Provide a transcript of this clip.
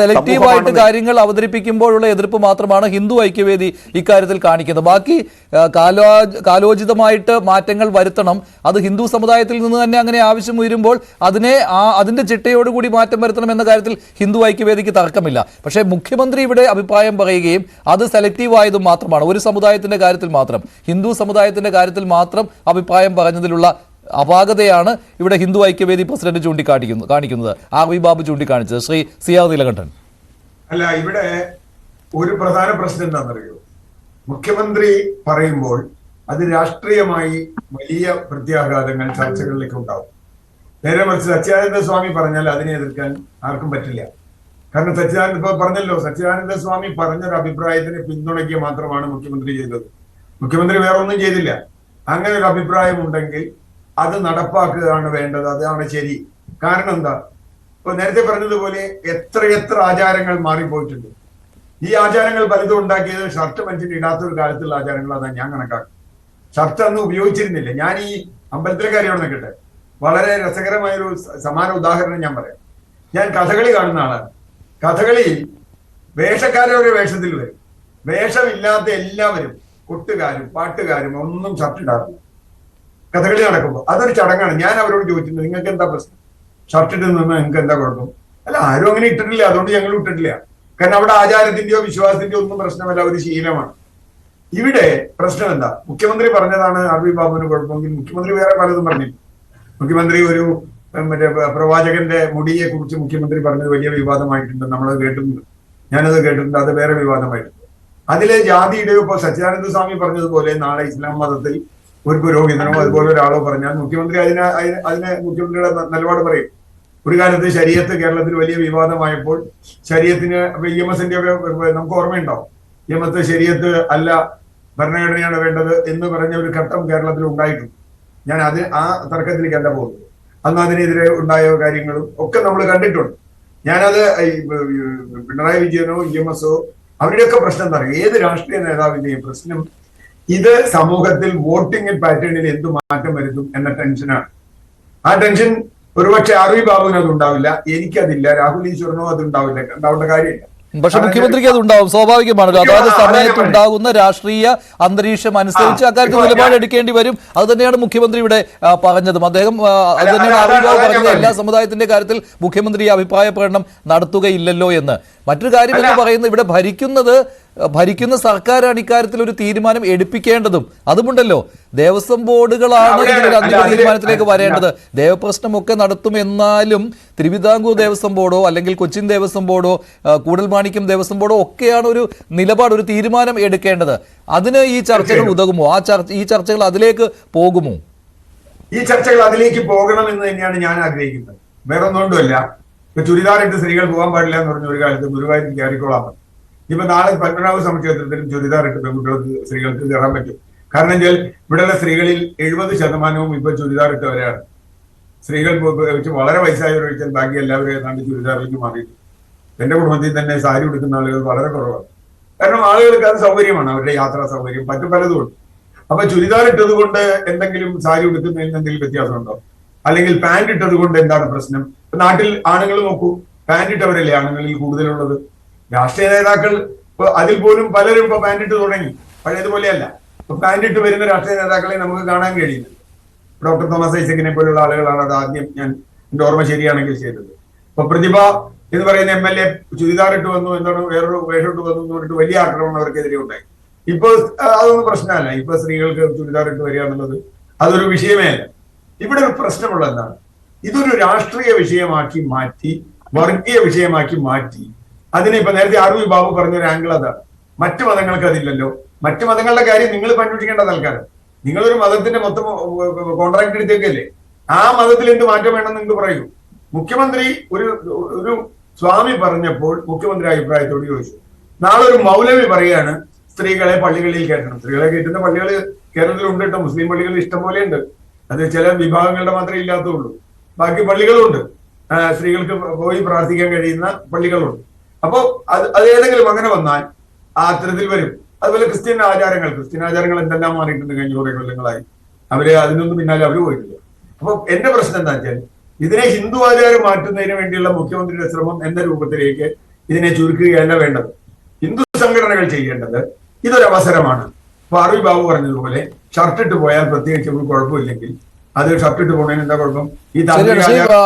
Selective ആയിട്ട് കാര്യങ്ങൾ അവതരിപ്പിക്കുമ്പോഴുള്ള എതിർപ്പ് മാത്രമാണ് ഹിന്ദു ഐക്യവേദി ഇക്കാര്യത്തിൽ കാണിക്കുന്നത്. ബാക്കി കാലോചിതമായിട്ട് മാറ്റങ്ങൾ വരുത്തണം. അത് ഹിന്ദു സമുദായത്തിൽ നിന്ന് തന്നെ അങ്ങനെ ആവശ്യം ഉയരുമ്പോൾ അതിനെ ആ അതിന്റെ ചിട്ടയോടുകൂടി മാറ്റം വരുത്തണം എന്ന കാര്യത്തിൽ ഹിന്ദു ഐക്യവേദിക്ക് തർക്കമില്ല. പക്ഷേ മുഖ്യമന്ത്രി ഇവിടെ അഭിപ്രായം പറയുകയും അത് സെലക്റ്റീവ് ആയതും മാത്രമാണ്. ഒരു സമുദായത്തിന്റെ കാര്യത്തിൽ മാത്രം ഹിന്ദു സമുദായത്തിന്റെ കാര്യത്തിൽ മാത്രം അഭിപ്രായം പറഞ്ഞതിലുള്ള അപാകതയാണ് ഇവിടെ ഹിന്ദു ഐക്യവേദി പ്രസിഡന്റ് ചൂണ്ടിക്കാട്ടിക്കുന്നത് കാണിക്കുന്നത്. ആർ വി ബാബു ചൂണ്ടിക്കാണിച്ചത്. ശ്രീ സിയാ നീലകണ്ഠൻ. അല്ല ഇവിടെ ഒരു പ്രധാന പ്രശ്നം എന്താണെന്നറിയോ? മുഖ്യമന്ത്രി പറയുമ്പോൾ അത് രാഷ്ട്രീയമായി വലിയ പ്രത്യാഘാതങ്ങൾ ചർച്ചകളിലേക്ക് ഉണ്ടാവും. നേരെ മറിച്ച് സച്ചിദാനന്ദ സ്വാമി പറഞ്ഞാൽ അതിനെ എതിർക്കാൻ ആർക്കും പറ്റില്ല. കാരണം സച്ചിദാനന്ദ ഇപ്പൊ പറഞ്ഞല്ലോ സച്ചിദാനന്ദ സ്വാമി പറഞ്ഞൊരു അഭിപ്രായത്തിനെ പിന്തുണയ്ക്കുക മാത്രമാണ് മുഖ്യമന്ത്രി ചെയ്തത്. മുഖ്യമന്ത്രി വേറെ ഒന്നും ചെയ്തില്ല. അങ്ങനെ ഒരു അഭിപ്രായം ഉണ്ടെങ്കിൽ അത് നടപ്പാക്കുകയാണ് വേണ്ടത്. അതാണ് ശരി. കാരണം എന്താ? ഇപ്പൊ നേരത്തെ പറഞ്ഞതുപോലെ എത്രയെത്ര ആചാരങ്ങൾ മാറിപ്പോയിട്ടുണ്ട്. ഈ ആചാരങ്ങൾ പലതും ഉണ്ടാക്കിയത് ഷർട്ട് മനുഷ്യൻ ഇടാത്ത ഒരു കാലത്തുള്ള ആചാരങ്ങൾ അതാണ് ഞാൻ കണക്കാക്കും ഷർട്ട് അന്ന് ഉപയോഗിച്ചിരുന്നില്ല. ഞാൻ ഈ അമ്പലത്തിലെ കാര്യമാണ് നിൽക്കട്ടെ വളരെ രസകരമായ ഒരു സമാന ഉദാഹരണം ഞാൻ പറയാം. ഞാൻ കഥകളി കാണുന്ന ആളാണ്. കഥകളി വേഷക്കാരവരെ വേഷത്തിൽ വരും വേഷമില്ലാത്ത എല്ലാവരും കൊട്ടുകാരും പാട്ടുകാരും ഒന്നും ഷർട്ട് ഇടാറില്ല. കഥകളി നടക്കുമ്പോൾ അതൊരു ചടങ്ങാണ്. ഞാൻ അവരോട് ചോദിച്ചിട്ടുണ്ട് നിങ്ങൾക്ക് എന്താ പ്രശ്നം? ഷർട്ട് ഇട്ട് നിന്ന്? നിങ്ങൾക്ക് എന്താ കുഴപ്പം? അല്ല ആരും അങ്ങനെ ഇട്ടിട്ടില്ല. അതുകൊണ്ട് ഞങ്ങൾ ഇട്ടിട്ടില്ല കാരണം അവിടെ ആചാരത്തിന്റെയോ വിശ്വാസത്തിന്റെയോ ഒന്നും പ്രശ്നമല്ല. ഒരു ശീലമാണ്. ഇവിടെ പ്രശ്നം എന്താ? മുഖ്യമന്ത്രി പറഞ്ഞതാണ് ആർ വി ബാബുവിന് കുഴപ്പമെങ്കിൽ മുഖ്യമന്ത്രി വേറെ പലതും പറഞ്ഞില്ല. മുഖ്യമന്ത്രി ഒരു മറ്റേ പ്രവാചകന്റെ മുടിയെ കുറിച്ച് മുഖ്യമന്ത്രി പറഞ്ഞത് വലിയ വിവാദമായിട്ടുണ്ട്. നമ്മളത് കേട്ടിട്ടുണ്ട്. ഞാനത് കേട്ടിട്ടുണ്ട്. അത് വേറെ വിവാദമായിട്ടുണ്ട്. അതിലെ ജാതിയുടെ ഇപ്പൊ സച്ചിദാനന്ദ സ്വാമി പറഞ്ഞതുപോലെ നാളെ ഇസ്ലാം മതത്തിൽ ഒരു പുരോഹിതനോ അതുപോലെ ഒരാളോ പറഞ്ഞാൽ മുഖ്യമന്ത്രി അതിനെ അതിന് മുഖ്യമന്ത്രിയുടെ നിലപാട് പറയും. ഒരു കാലത്ത് ശരീരത്ത് കേരളത്തിൽ വലിയ വിവാദമായപ്പോൾ ശരീരത്തിന് ഇ എം എസിന്റെ ഒക്കെ നമുക്ക് ഓർമ്മയുണ്ടാവും ഇ എം എസ് ശരീരത്ത് അല്ല ഭരണഘടനയാണ് വേണ്ടത് എന്ന് പറഞ്ഞ ഒരു ഘട്ടം കേരളത്തിൽ ഉണ്ടായിട്ടുണ്ട്. ഞാൻ അത് ആ തർക്കത്തിലേക്ക് അല്ല പോകുന്നത്. അന്ന് അതിനെതിരെ ഉണ്ടായ കാര്യങ്ങളും ഒക്കെ നമ്മൾ കണ്ടിട്ടുണ്ട്. ഞാനത് പിണറായി വിജയനോ ഇ എം എസോ അവരുടെയൊക്കെ പ്രശ്നം എന്താ ഏത് രാഷ്ട്രീയ നേതാവിന്റെയും പ്രശ്നം ഇത് സമൂഹത്തിൽ വോട്ടിംഗ് പാറ്റേണിൽ എന്ത് മാറ്റം വരുത്തും എന്ന ടെൻഷനാണ്. ആ ടെൻഷൻ ഒരുപക്ഷെ ആർ വി ബാബുവിന് അത് ഉണ്ടാവില്ല എനിക്കതില്ല രാഹുൽ ഈശ്വരനോ അത് ഉണ്ടാവില്ല ഉണ്ടാവേണ്ട കാര്യമില്ല. പക്ഷെ മുഖ്യമന്ത്രിക്ക് അത് ഉണ്ടാവും സ്വാഭാവികമാണല്ലോ അതായത് സമയത്ത് ഉണ്ടാകുന്ന രാഷ്ട്രീയ അന്തരീക്ഷം അനുസരിച്ച് അക്കാര്യത്തിൽ നിലപാട് എടുക്കേണ്ടി വരും. അത് തന്നെയാണ് മുഖ്യമന്ത്രി ഇവിടെ പറഞ്ഞതും. അദ്ദേഹം അത് തന്നെയാണ് പറഞ്ഞത്. എല്ലാ സമുദായത്തിന്റെ കാര്യത്തിൽ മുഖ്യമന്ത്രി അഭിപ്രായ പ്രകടനം നടത്തുകയില്ലല്ലോ എന്ന്. മറ്റൊരു കാര്യം എന്ന്. പറയുന്നത് ഇവിടെ ഭരിക്കുന്നത് ഭരിക്കുന്ന സർക്കാരാണ് ഇക്കാര്യത്തിൽ ഒരു തീരുമാനം എടുപ്പിക്കേണ്ടതും. അതുമുണ്ടല്ലോ ദേവസ്വം ബോർഡുകളാണ് അന്തിമ തീരുമാനത്തിലേക്ക്. വരേണ്ടത്. ദേവപ്രശ്നമൊക്കെ നടത്തും എന്നാലും തിരുവിതാംകൂർ ദേവസ്വം ബോർഡോ അല്ലെങ്കിൽ കൊച്ചിൻ ദേവസ്വം ബോർഡോ കൂടൽമാണിക്യം ദേവസ്വം ബോർഡോ ഒക്കെയാണ് ഒരു നിലപാട് ഒരു തീരുമാനം എടുക്കേണ്ടത്. അതിന് ഈ ചർച്ചകൾ ഉതകുമോ? ആ ചർച്ച ഈ ചർച്ചകൾ അതിലേക്ക് പോകുമോ? ഈ ചർച്ചകൾ അതിലേക്ക് പോകണം എന്ന് തന്നെയാണ് ഞാൻ ആഗ്രഹിക്കുന്നത്. വേറെ ഒന്നുകൊണ്ടുമല്ല ചുരിദാറിട്ട് സ്ത്രീകൾ പോകാൻ പാടില്ല എന്ന് പറഞ്ഞ ഒരു കാലത്ത് ഗുരുവായൂർ കയറിക്കോളാം. ഇപ്പൊ നാളെ പത്മനാഭ സമക്ഷേത്രത്തിലും ചുരിദാറിട്ട് പെൺകുട്ടികൾക്ക് സ്ത്രീകൾക്ക് കയറാൻ പറ്റും. കാരണം വെച്ചാൽ ഇവിടെയുള്ള സ്ത്രീകളിൽ എഴുപത് ശതമാനവും ഇപ്പൊ ചുരിദാർ ഇട്ടവരാണ് സ്ത്രീകൾ വളരെ വയസ്സായവരൊഴിച്ചാൽ ബാക്കി എല്ലാവരും ഏതാണ്ട് ചുരിദാറിലേക്ക് മാറിയിട്ടുണ്ട്. എന്റെ കുടുംബത്തിൽ തന്നെ സാരി ഉടുക്കുന്ന ആളുകൾ വളരെ കുറവാണ്. കാരണം ആളുകൾക്ക് അത് സൗകര്യമാണ് അവരുടെ യാത്രാ സൗകര്യം മറ്റു പലതും. ഉണ്ട് അപ്പൊ ചുരിദാർ ഇട്ടത് കൊണ്ട് എന്തെങ്കിലും സാരി ഉടുക്കുന്നതിന് എന്തെങ്കിലും വ്യത്യാസമുണ്ടോ? അല്ലെങ്കിൽ പാന്റ് ഇട്ടത് കൊണ്ട് എന്താണ് പ്രശ്നം? നാട്ടിൽ ആണുങ്ങൾ നോക്കൂ പാന്റ് ഇട്ടവരല്ലേ ആണുങ്ങളിൽ കൂടുതലുള്ളത്? രാഷ്ട്രീയ നേതാക്കൾ അതിൽ പോലും പലരും ഇപ്പൊ പാൻഡിട്ട് തുടങ്ങി. പഴയതുപോലെയല്ല. ഇപ്പൊ പാൻഡിട്ട് വരുന്ന രാഷ്ട്രീയ നേതാക്കളെ നമുക്ക് കാണാൻ കഴിയുന്നുണ്ട് ഡോക്ടർ തോമസ് ഐസക്കിനെ പോലുള്ള ആളുകളാണ് അത് ആദ്യം ഞാൻ എന്റെ ഓർമ്മ ശരിയാണെങ്കിൽ ചെയ്തത്. അപ്പൊ പ്രതിഭ എന്ന് പറയുന്ന എം എൽ എ ചുരിദാർ ഇട്ട് വന്നു എന്താണ് വേറൊരു വേഷം ഇട്ട് വന്നു പറഞ്ഞിട്ട് വലിയ ആക്രമണം അവർക്കെതിരെ ഉണ്ടായി. ഇപ്പൊ അതൊന്നും പ്രശ്നമല്ല. ഇപ്പൊ സ്ത്രീകൾക്ക് ചുരിദാർ ഇട്ട് വരിക അതൊരു വിഷയമേ അല്ല. ഇവിടെ ഒരു പ്രശ്നമുള്ള എന്താണ്? ഇതൊരു രാഷ്ട്രീയ വിഷയമാക്കി മാറ്റി വർഗീയ വിഷയമാക്കി മാറ്റി അതിനെ ഇപ്പൊ നേരത്തെ ആർ വി ബാബു പറഞ്ഞ ഒരു ആംഗിൾ അതാണ്. മറ്റു മതങ്ങൾക്ക് അതില്ലല്ലോ. മറ്റു മതങ്ങളുടെ കാര്യം നിങ്ങൾ കണ്ടുപിടിക്കേണ്ട തൽക്കാലം നിങ്ങളൊരു മതത്തിന്റെ മൊത്തം കോൺട്രാക്ട് എടുത്തേക്കല്ലേ? ആ മതത്തിൽ എന്ത് മാറ്റം വേണമെന്ന് നിങ്ങൾ പറയൂ. മുഖ്യമന്ത്രി ഒരു ഒരു സ്വാമി പറഞ്ഞപ്പോൾ മുഖ്യമന്ത്രി അഭിപ്രായത്തോട് ചോദിച്ചു. നാളെ ഒരു മൗലവി പറയാണ് സ്ത്രീകളെ പള്ളികളിൽ കയറ്റണം. സ്ത്രീകളെ കയറ്റുന്ന പള്ളികൾ കേരളത്തിൽ ഉണ്ട് കേട്ടോ. മുസ്ലിം പള്ളികൾ ഇഷ്ടം പോലെ ഉണ്ട്. അത് ചില വിഭാഗങ്ങളുടെ മാത്രമേ ഇല്ലാത്തുള്ളൂ ബാക്കി പള്ളികളുണ്ട്. സ്ത്രീകൾക്ക് പോയി പ്രാർത്ഥിക്കാൻ കഴിയുന്ന പള്ളികളുണ്ട്. അപ്പോ അത് അത് ഏതെങ്കിലും അങ്ങനെ വന്നാൽ ആ അത്തരത്തിൽ വരും. അതുപോലെ ക്രിസ്ത്യൻ ആചാരങ്ങൾ ക്രിസ്ത്യൻ ആചാരങ്ങൾ എന്തെല്ലാം മാറിയിട്ടുണ്ട് കഴിഞ്ഞ കുറെ കൊല്ലങ്ങളായി. അവർ അതിനൊന്നും പിന്നാലെ അവർ പോയിട്ടില്ല. അപ്പൊ എന്റെ പ്രശ്നം എന്താ വെച്ചാൽ ഇതിനെ ഹിന്ദു ആചാരം മാറ്റുന്നതിന് വേണ്ടിയുള്ള മുഖ്യമന്ത്രിയുടെ ശ്രമം എന്ന രൂപത്തിലേക്ക് ഇതിനെ ചുരുക്കുകയല്ല വേണ്ടത്. ഹിന്ദു സംഘടനകൾ ചെയ്യേണ്ടത് ഇതൊരു അവസരമാണ്. ഇപ്പൊ അറബി ബാബു പറഞ്ഞതുപോലെ ഷർട്ടിട്ട് പോയാൽ പ്രത്യേകിച്ച് ഒരു കുഴപ്പമില്ലെങ്കിൽ അത് ഷർട്ടിട്ട് പോണതിന് എന്താ കുഴപ്പം? ഈ ശരിയാണ്.